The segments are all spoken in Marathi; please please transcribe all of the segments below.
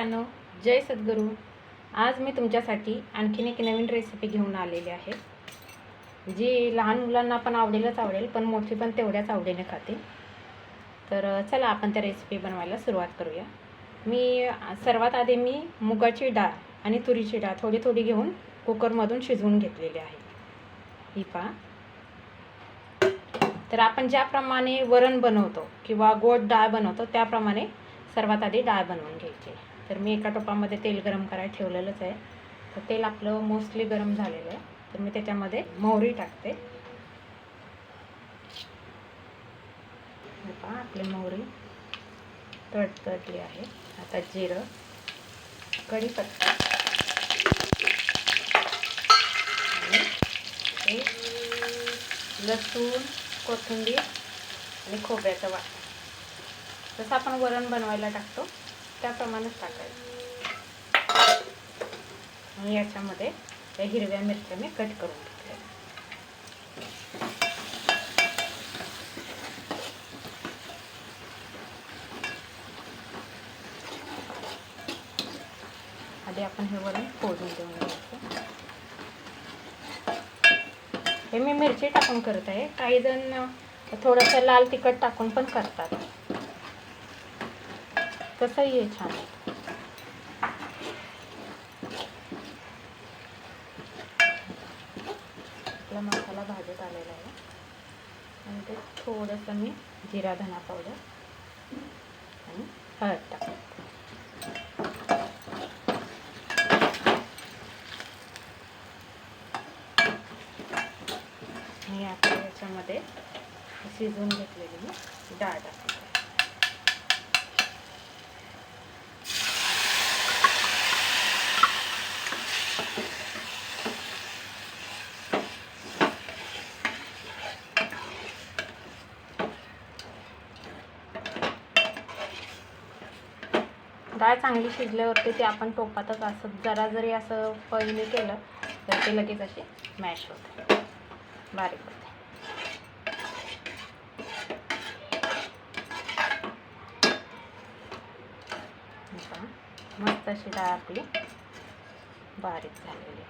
मित्रांनो जय सद्गुरू. आज मी तुमच्यासाठी आणखीन एक नवीन रेसिपी घेऊन आलेली आहे. जी लहान मुलांना पण आवडेलच आवडेल पण मोठी पण तेवढ्याच आवडीने खाते. तर चला आपण त्या रेसिपी बनवायला सुरुवात करूया. मी सर्वात आधी मी मुगाची डाळ आणि तुरीची डाळ थोडी थोडी घेऊन कुकरमधून शिजवून घेतलेली आहे. ही पा तर आपण ज्याप्रमाणे वरण बनवतो किंवा गोड डाळ बनवतो त्याप्रमाणे सर्वात आधी डाळ बनवून घ्यायची. तर मी एका टोपामध्ये तेल गरम करायला ठेवलेलंच आहे. तर तेल आपलं मोस्टली गरम झालेलं आहे. तर मी त्याच्यामध्ये मोहरी टाकते. पहा आपली मोहरी तडतडली आहे. आता जिरं कढीपत्ता लसूण कोथिंबीर आणि खोबऱ्याचं वाटा जसं आपण वरण बनवायला टाकतो त्याप्रमाणेच टाकायचं. आणि याच्यामध्ये त्या हिरव्या मिरच्या मी कट करून घेतल्या आधी आपण हे वरून फोडून देऊन घ्यायचं. हे मी मिरची टाकून करत आहे. काही जण थोडंसं लाल तिखट टाकून पण करतात. तसंही आहे छान? आपला मसाला भाजत आलेला आहे. आणि ते थोडंसं मी जिरा धना पावडर आणि हळद टाकते आणि आता याच्यामध्ये शिजवून घेतलेली मी डाळ टाकते डाळ चांगली शिजल्यावरती ते आपण टोपातच असं जरा जरी असं पहिले केलं तर ते लगेच असे मॅश होते. बारीक होते. मस्त अशी डाळ आपली बारीक झालेली.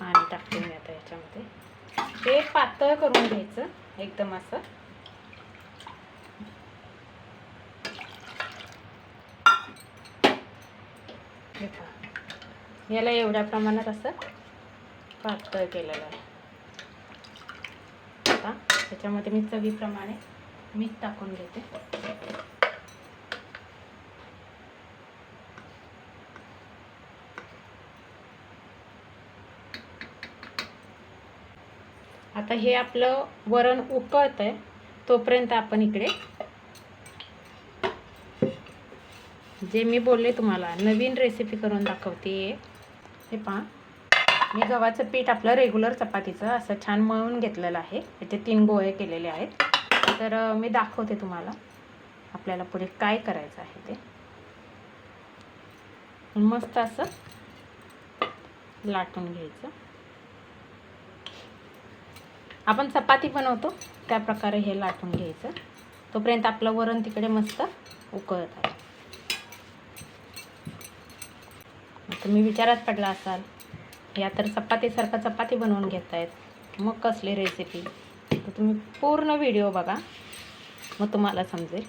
आणि पाणी टाकते मी आता याच्यामध्ये. ते पातळ करून घ्यायचं एकदम असं हे पहा. याला एवढ्या प्रमाणात असं पातळ केलेलं आहे. आता त्याच्यामध्ये मी चवीप्रमाणे मीठ टाकून घेते. आता हे आपलं वरण उकळत आहे तोपर्यंत आपण इकडे जे मी बोलले तुम्हाला नवीन रेसिपी करून दाखवते हे पहा. मी गव्हाचं पीठ आपलं रेग्युलर चपातीचं असं छान मळून घेतलेलं आहे. याचे तीन गोळे केलेले आहेत. तर मी दाखवते तुम्हाला आपल्याला पुढे काय करायचं आहे ते. मस्त असं लाटून घ्यायचं. आपण चपाती बनवतो त्या प्रकारे हे लाटून घ्यायचं. तोपर्यंत आपलं वरण तिकडे मस्त उकळत आहे. तुम्ही विचारात पडला असाल या तर चपातीसारखा चपाती बनवून घेत आहेत मग कसली रेसिपी तर तुम्ही पूर्ण व्हिडिओ बघा. मग तुम्हाला समजेल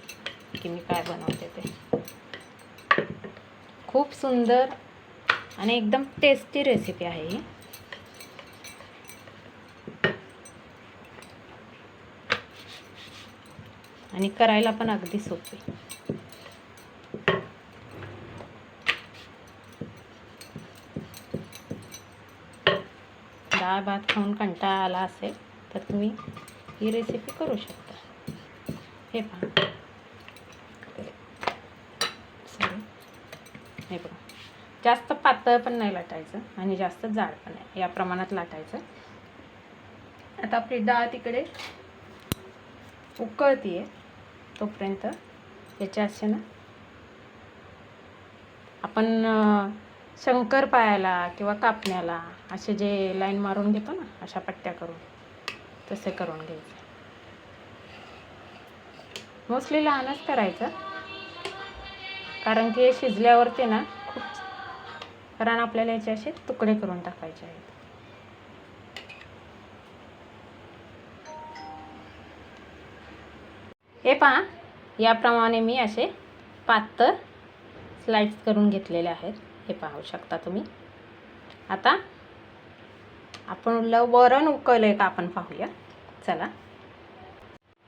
की मी काय बनवते ते. खूप सुंदर आणि एकदम टेस्टी रेसिपी आहे ही. आणि करायला पण अगदी सोपी. डाळ भात खाऊन कंटाळा आला असेल तर तुम्ही ही रेसिपी करू शकता. हे पहा. Sorry. हे बघा. जास्त पातळ पण नाही लाटायचं आणि जास्त जाड पण नाही. या प्रमाणात लाटायचं. आता आपली डाळ तिकडे उकळतीये. तोपर्यंत याच्या असे ना आपण शंकर पायाला किंवा कापण्याला असे जे लाईन मारून घेतो ना अशा पट्ट्या करून तसे करून घ्यायचे. मोस्टली लहानच करायचं. कारण की हे शिजल्यावरती ना खूप कारण आपल्याला याचे असे तुकडे करून टाकायचे आहेत. हे पहा याप्रमाणे मी असे पातळ स्लाइड्स करून घेतलेले आहेत. हे पाहू शकता तुम्ही. आता आपण ल वरण उकळलं आहे का आपण पाहूया. चला.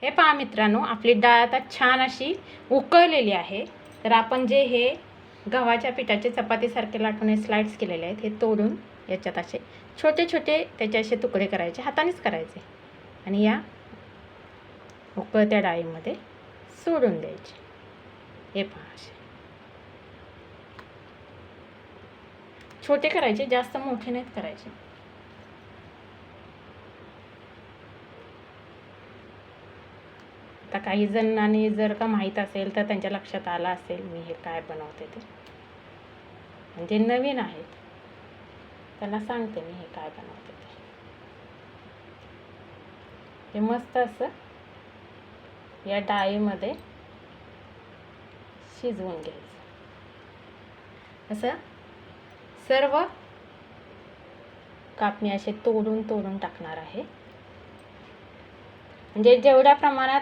हे पहा मित्रांनो आपली डाळ आता छान अशी उकळलेली आहे. तर आपण जे हे गव्हाच्या पिठाचे चपातीसारखे लाटून हे स्लाइड्स केलेले आहेत हे तोडून याच्यात असे छोटे छोटे त्याचे असे तुकडे करायचे हातानेच करायचे. आणि या उकळत्या डाळीमध्ये सोडून द्यायचे. हे पहा असे. छोटे करायचे जास्त मोठे नाहीत करायचे. आता काही जणांनी जर का माहीत असेल तर त्यांच्या लक्षात आलं असेल मी हे काय बनवते ते. म्हणजे नवीन आहेत. त्यांना सांगते मी हे काय बनवते ते. हे मस्त असं या डाळीमध्ये शिजवून घ्यायचं. असं सर्व कापणी असे तोडून तोडून टाकणार आहे. म्हणजे जेवढ्या प्रमाणात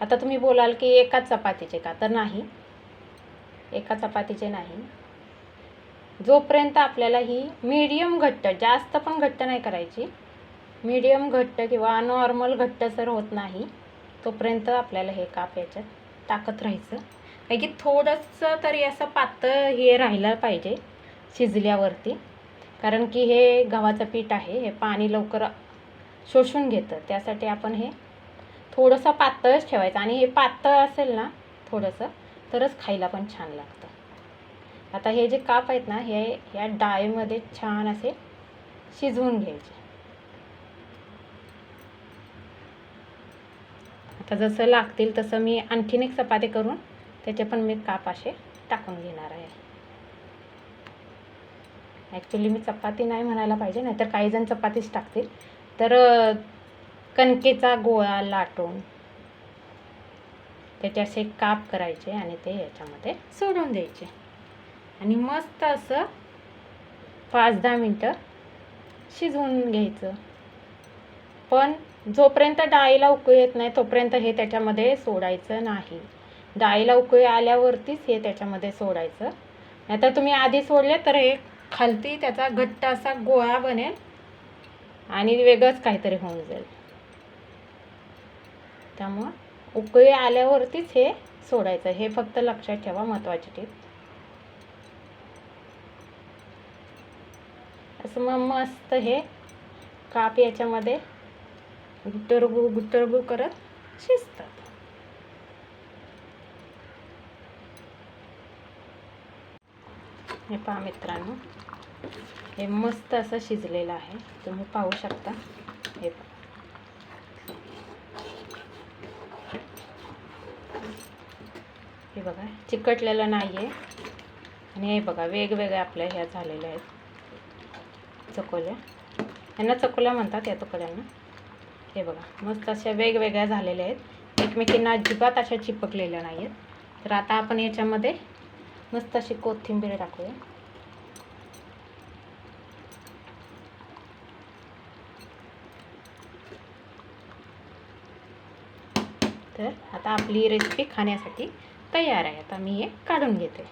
आता तुम्ही बोलाल की एकाच चपातीचे का? तर नाही. एका चपातीचे नाही. जोपर्यंत आपल्याला ही मीडियम घट्ट जास्त पण घट्ट नाही करायची मीडियम घट्ट किंवा नॉर्मल घट्टसर होत नाही तोपर्यंत आपल्याला हे काप याच्यात टाकत राहायचं. कारण की थोडंसं तरी असं पातळ हे राहिलं पाहिजे. शिजल्यावरती. कारण की हे गव्हाचं पीठ आहे हे पाणी लवकर शोषून घेतं. त्यासाठी आपण हे थोडंसं पातळच ठेवायचं. आणि हे पातळ असेल ना थोडंसं तरच खायला पण छान लागतं. आता हे जे काप आहेत ना हे या डाळीमध्ये छान असे शिजवून घ्यायचे. आता जसं लागतील तसं मी आणखीन एक चपाती करून त्याचे पण मी काप असे टाकून घेणार आहे. ॲक्च्युली मी चपाती नाही म्हणायला पाहिजे नाहीतर काही जण चपातीच टाकतील. तर कणकेचा गोळा लाटून त्याचे असे काप करायचे आणि ते याच्यामध्ये सोडून द्यायचे. आणि मस्त असं पाच दहा मिनटं शिजवून घ्यायचं. पण जोपर्यंत डाळीला उकळी येत नाही तोपर्यंत हे त्याच्यामध्ये सोडायचं नाही. डाळीला उकळी आल्यावरतीच हे त्याच्यामध्ये सोडायचं. नाहीतर तुम्ही आधी सोडले तर हे खालती त्याचा घट्ट असा गोळा बनेल आणि वेगळंच काहीतरी होऊन जाईल. त्यामुळं उकळी आल्यावरतीच हे सोडायचं. हे फक्त लक्षात ठेवा महत्त्वाची टीप. असं मग मस्त हे काप याच्यामध्ये गुट्टरगुळ गुट्टरगुळ करत शिजतं. हे पहा मित्रांनो. हे मस्त असं शिजलेलं आहे. तुम्ही पाहू शकता. हे हे बघा चिकटलेलं नाही आहे आणि हे बघा वेगवेगळ्या आपल्या ह्या झालेल्या आहेत. चकोल्या. यांना चकोल्या म्हणतात या तुकड्यांना. हे बघा मस्त अशा वेगवेगळ्या झालेल्या आहेत. एकमेकींना अजिबात अशा चिपकलेल्या नाही आहेत तर आता आपण याच्यामध्ये मस्त अशी कोथिंबीर टाकूया तर आता आपली रेसिपी खाण्यासाठी तयार आहे आता मी हे काढून घेते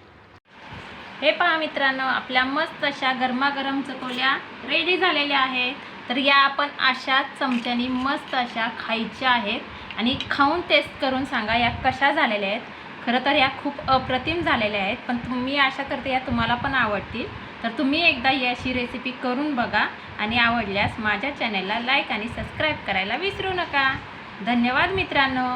हे पहा मित्रांनो आपल्या मस्त अशा गरमागरम चकोल्या रेडी झालेल्या आहेत. तर या आपण अशा चमच्यानी मस्त अशा खायच्या आहेत. आणि खाऊन टेस्ट करून सांगा या कशा झालेल्या आहेत. खरं तर या खूप अप्रतिम झालेल्या आहेत पण मी आशा करते या तुम्हाला पण आवडतील. तर तुम्ही एकदा ही अशी रेसिपी करून बघा आणि आवडल्यास माझ्या चॅनलला लाईक आणि सबस्क्राईब करायला विसरू नका. धन्यवाद मित्रांनो.